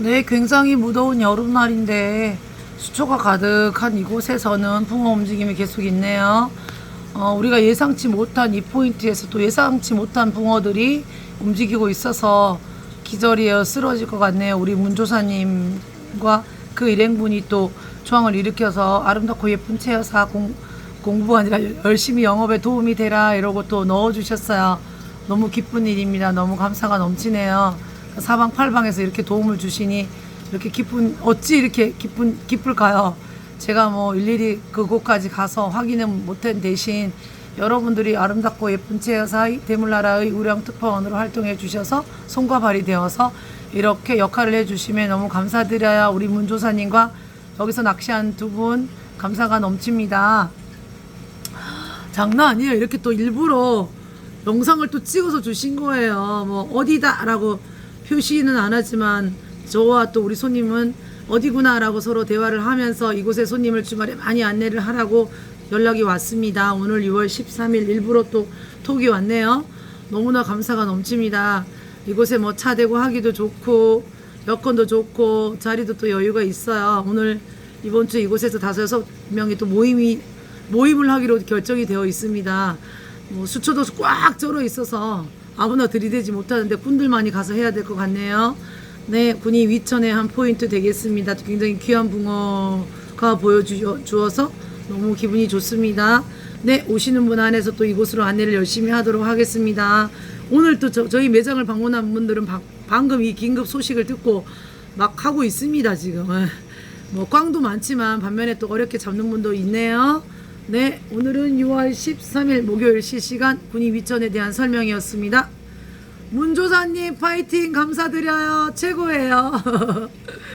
네, 굉장히 무더운 여름날인데 수초가 가득한 이곳에서는 붕어 움직임이 계속 있네요. 어, 우리가 예상치 못한 이 포인트에서 또 예상치 못한 붕어들이 움직이고 있어서 기절이에요. 쓰러질 것 같네요. 우리 문조사님과 그 일행분이 또 조항을 일으켜서 아름답고 예쁜 채여사 공, 공부가 아니라 열심히 영업에 도움이 되라 이러고 또 넣어주셨어요. 너무 기쁜 일입니다. 너무 감사가 넘치네요. 사방팔방에서 이렇게 도움을 주시니 이렇게 기쁜 어찌 이렇게 기쁜 기쁠까요? 제가 뭐 일일이 그곳까지 가서 확인은 못한 대신 여러분들이 아름답고 예쁜 제여사의 대물나라의 우령 특파원으로 활동해 주셔서 손과 발이 되어서 이렇게 역할을 해 주시면 너무 감사드려요. 우리 문조사님과 여기서 낚시한 두 분 감사가 넘칩니다. 장난 아니에요. 이렇게 또 일부러 영상을 또 찍어서 주신 거예요. 뭐 어디다라고 표시는 안 하지만 저와 또 우리 손님은 어디구나라고 서로 대화를 하면서 이곳에 손님을 주말에 많이 안내를 하라고 연락이 왔습니다. 오늘 6월 13일 일부러 또 톡이 왔네요. 너무나 감사가 넘칩니다. 이곳에 뭐 차 대고 하기도 좋고 여건도 좋고 자리도 또 여유가 있어요. 오늘 이번 주 이곳에서 다섯 여섯 명이 또 모임이 모임을 하기로 결정이 되어 있습니다. 뭐 수초도 꽉 쩔어 있어서 아무나 들이대지 못하는데 군들만이 가서 해야 될 것 같네요. 네, 군이 위천의 한 포인트 되겠습니다. 굉장히 귀한 붕어가 보여주어서 너무 기분이 좋습니다. 네, 오시는 분 안에서 또 이곳으로 안내를 열심히 하도록 하겠습니다. 오늘 또 저, 저희 매장을 방문한 분들은 방, 방금 이 긴급 소식을 듣고 막 하고 있습니다, 지금. 예. 뭐 꽝도 많지만 반면에 또 어렵게 잡는 분도 있네요. 네, 오늘은 6월 13일 목요일 실시간 군이 위천에 대한 설명이었습니다. 문조사님 파이팅 감사드려요. 최고예요.